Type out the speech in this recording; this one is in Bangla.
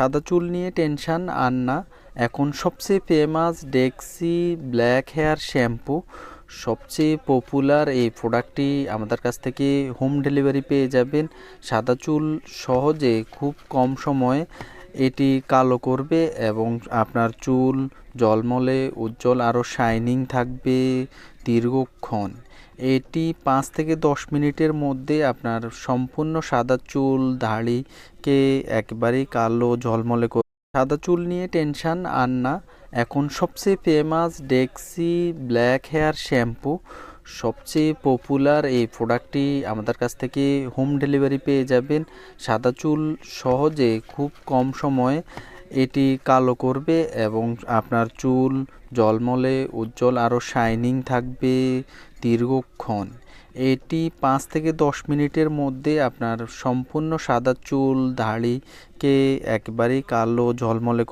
সাদা চুল নিয়ে টেনশন আর না এখন সবচেয়ে famous Dexe black hair shampoo সবচেয়ে পপুলার এই প্রোডাক্টটি আমাদের কাছ থেকে হোম ডেলিভারি পেয়ে যাবেন। সাদা চুল সহজে খুব কম সময়ে এটি কালো করবে এবং আপনার চুল জলমলে, উজ্জ্বল আরও শাইনিং থাকবে দীর্ঘক্ষণ। এটি পাঁচ থেকে দশ মিনিটের মধ্যে আপনার সম্পূর্ণ সাদা চুল, দাড়িকে একবারেই কালো ঝলমলে করে সাদা চুল নিয়ে টেনশন আর না। এখন সবচেয়ে famous Dexe black hair shampoo সবচেয়ে পপুলার এই প্রোডাক্টটি আমাদের কাছ থেকে হোম ডেলিভারি পেয়ে যাবেন। সাদা চুল সহজে খুব কম সময়ে এটি কালো করবে এবং আপনার চুল জলমলে উজ্জ্বল আরও শাইনিং থাকবে। দীর্ঘক্ষণ। এটি পাঁচ থেকে দশ মিনিটের মধ্যে আপনার সম্পূর্ণ সাদা চুল, দাড়িকে একবারেই কালো ঝলমলে